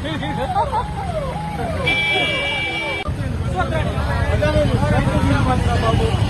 تفضل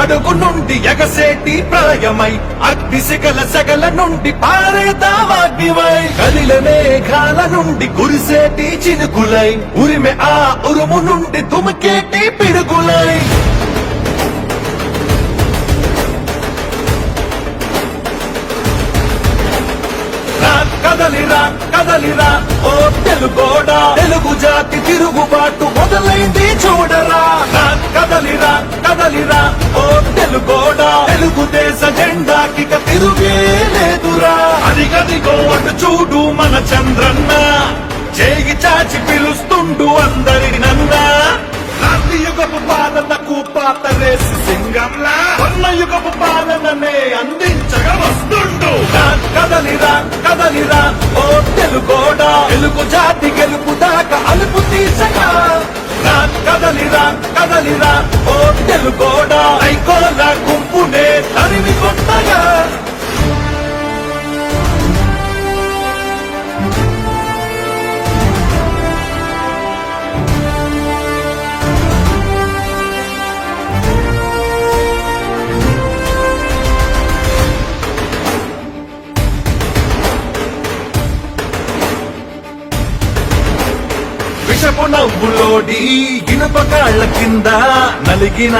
అడుగు నుండి ఎగసేటి ప్రాయమై అగ్ని శిఖల సగల నుండి పారేతావాగ్నివై. కలిల మేఘాల నుండి కురిసేటి చినుకులై ఉరిమె ఆ ఉరుము నుండి తుమికేటి పిడుగులై. కదలిరా కదలిరా ఓ తెలుగోడా తెలుగు జాతి తిరుగుబాటు మొదలైంది చూడరా. రా కదలిరా కదలిరా పాలు కూడా తెలుగుదేశ జెండాకి తిరుగే లేదురా. అదిగదిగో అటు చూడు మన చంద్రన్న. చేయి చాచి పిలుస్తుండు అందరి నన్నా. క్రాంతి యుగపు పాలనకు పాత రేసి సింగంలా ఉన్న యుగపు పాలననే అందించగా వస్తుండు. కదలిరా కదలిరా ఓ తెలుగోడా తెలుగు జాతి గెలుపు దాకా అలుపు తీసగా. కదలిరా కదలిరా ఓ తెలుగోడా ఐకోల గుంపునే తరిమి కొట్టగా విషపు నవ్వులోడి ఇనుప కాళ్ళ కింద నలిగిన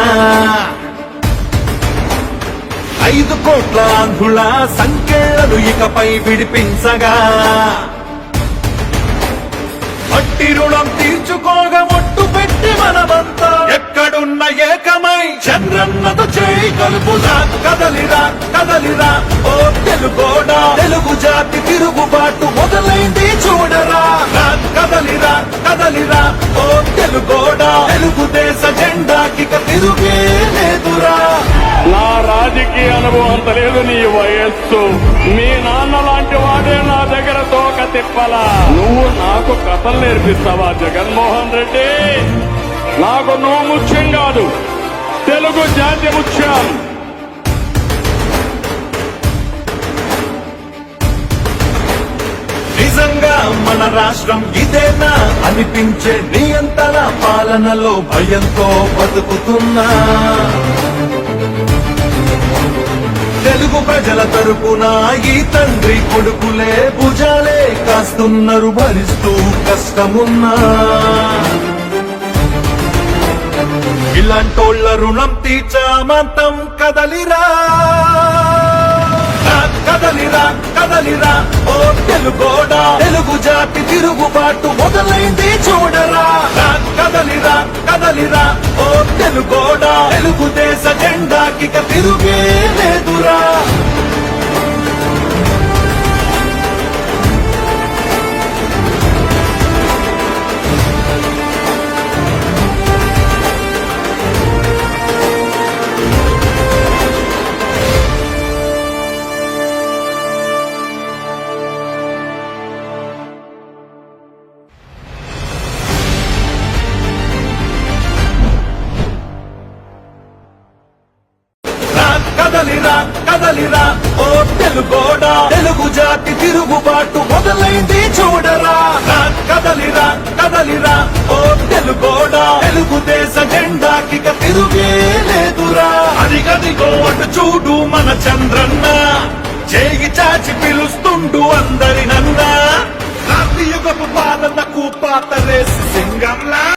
ఐదు కోట్ల ఆంధ్రుల సంఖ్యలను ఇకపై విడిపించగా. వట్టి రుణం తీర్చుకోగా ఒట్టు పెట్టి మనమంతా ఎక్కడున్న ఏకమై చంద్రన్నతో చేయి కలుపుదా కదలిరా కదలిరా. ఓ తెలుగోడా తెలుగు జాతి తిరుగుబాటు మొదలైంది చూడరా. కదలిరా కదలిరా. ఓ తెలుగోడా తెలుగుదేశ జెండాకి తిరుగే లేదురా. నా రాజకీయ అనుభవం లేదు నీ వయస్సు. మీ నాన్న లాంటి వాడే నా దగ్గర తోక తిప్పలా. నువ్వు నాకు కథలు నేర్పిస్తావా జగన్మోహన్ రెడ్డి? నాకు నువ్వు ముఖ్యం కాదు. తెలుగు జాతి ముఖ్యం. నిజంగా మన రాష్ట్రం ఇదేనా? అనిపించే నియంత్రణ పాలనలో భయంతో బతుకుతున్నా. తెలుగు ప్రజల తరపున ఈ తండ్రి కొడుకులే భుజాలే కాస్తున్నారు భరిస్తూ కష్టమున్నా. ఇలాంటోళ్ళ రుణం తీర్చామంతం కదలిరా. కదలిరా కదలిరా. ఓ తెలుగోడా తెలుగు జాతి తిరుగుబాటు మొదలైంది చూడరా. కదలిరా కదలిరా. ఓ తెలుగోడా తెలుగుదేశ జెండాకి తిరుగే లేదురా. కదలిరా ఓ తెలుగోడా తెలుగు జాతి తిరుగుబాటు మొదలైంది చూడరా. కదలిరా కదలిరా. ఓ తెలుగోడా తెలుగుదేశ జెండాకిక తిరుగే లేదురా. అదిగదిగో అటు చూడు మన చంద్రన్న. చేయి చాచి పిలుస్తుండు అందరినన్నా రాత్రి యుగపు పాలనకు పాత రేసి సింగంలా.